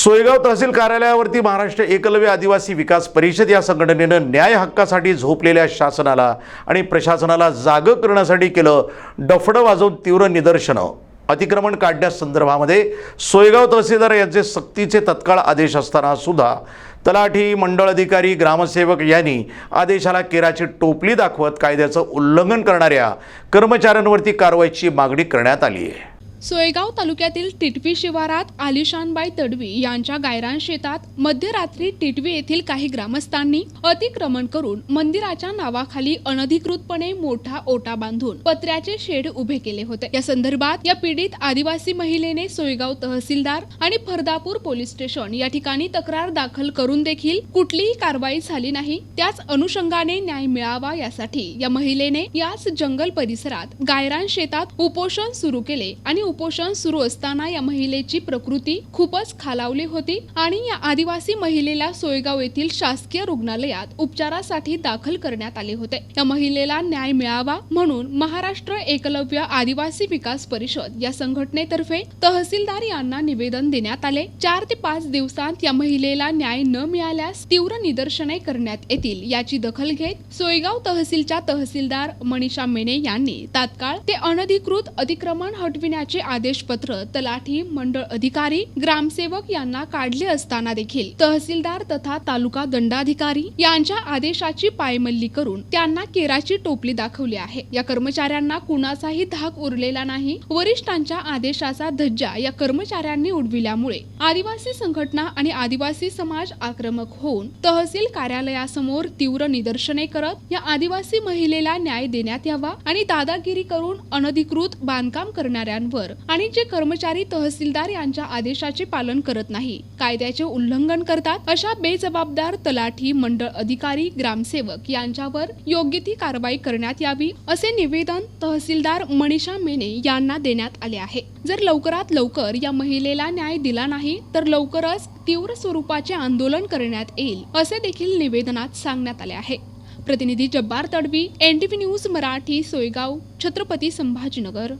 सोयगाव तहसील कार्यालयावरती महाराष्ट्र एकलव्य आदिवासी विकास परिषद या संघटनेनं न्याय हक्कासाठी झोपलेल्या शासनाला आणि प्रशासनाला जागं करण्यासाठी केलं डफडं वाजवून तीव्र निदर्शनं. अतिक्रमण काढण्यासंदर्भामध्ये सोयगाव तहसीलदार यांचे सक्तीचे तत्काळ आदेश असताना सुद्धा तलाठी मंडळ अधिकारी ग्रामसेवक यांनी आदेशाला केराची टोपली दाखवत कायद्याचं उल्लंघन करणाऱ्या कर्मचाऱ्यांवरती कारवाईची मागणी करण्यात आली आहे. सोयगाव तालुक्यातील टिटवी शिवारात आलिशानबाई तडवी यांच्या गायरान शेतात मध्यरात्री टिटवी येथील काही ग्रामस्थांनी अतिक्रमण करून मंदिराच्या नावाखाली अनधिकृतपणे मोठा ओटा बांधून पत्र्याचे शेड उभे केले होते. या संदर्भात या पीडित आदिवासी महिलेने सोयगाव तहसीलदार आणि फरदापूर पोलीस स्टेशन या ठिकाणी तक्रार दाखल करून देखील कुठलीही कारवाई झाली नाही. त्याच अनुषंगाने न्याय मिळावा यासाठी या महिलेने याच जंगल परिसरात गायरान शेतात उपोषण सुरू केले आणि उपोषण सुरू असताना या महिलेची प्रकृती खूपच खालावली होती आणि या आदिवासी महिलेला सोयगाव येथील शासकीय रुग्णालयात उपचारासाठी दाखल करण्यात आले होते. या महिलेला न्याय मिळावा म्हणून महाराष्ट्र एकलव्य आदिवासी विकास परिषद या संघटनेतर्फे तहसीलदार यांना निवेदन देण्यात आले. चार ते पाच दिवसांत या महिलेला न्याय न मिळाल्यास तीव्र निदर्शने करण्यात येतील याची दखल घेत सोयगाव तहसीलच्या तहसीलदार मनीषा मेने यांनी तात्काळ ते अनधिकृत अतिक्रमण हटविण्याचे आदेशपत्र तलाठी मंडळ अधिकारी ग्रामसेवक यांना काढले असताना देखील तहसीलदार तथा तालुका दंडाधिकारी यांच्या आदेशाची पायमल्ली करून त्यांना केराची टोपली दाखवली आहे. या कर्मचाऱ्यांना कुणाचाही धाक उरलेला नाही. वरिष्ठांच्या आदेशाचा धज्जा या कर्मचाऱ्यांनी उडविल्यामुळे आदिवासी संघटना आणि आदिवासी समाज आक्रमक होऊन तहसील कार्यालयासमोर तीव्र निदर्शने करत या आदिवासी महिलेला न्याय देण्यात यावा आणि दादागिरी करून अनधिकृत बांधकाम करणाऱ्यांवर आणि जे कर्मचारी तहसीलदार यांच्या आदेशाचे पालन करत नाही कायद्याचे उल्लंघन करतात अशा बेजबाबदार तलाठी मंडळ अधिकारी ग्रामसेवक यांच्यावर योग्य ती कारवाई करण्यात यावी असे निवेदन तहसीलदार मनीषा मेने यांना देण्यात आले आहे. जर लवकरात लवकर या महिलेला न्याय दिला नाही तर लवकरच तीव्र स्वरूपाचे आंदोलन करण्यात येईल असे देखील निवेदनात सांगण्यात आले आहे. प्रतिनिधी जब्बार तडवी एनटीव्ही न्यूज मराठी सोयगाव छत्रपती संभाजीनगर.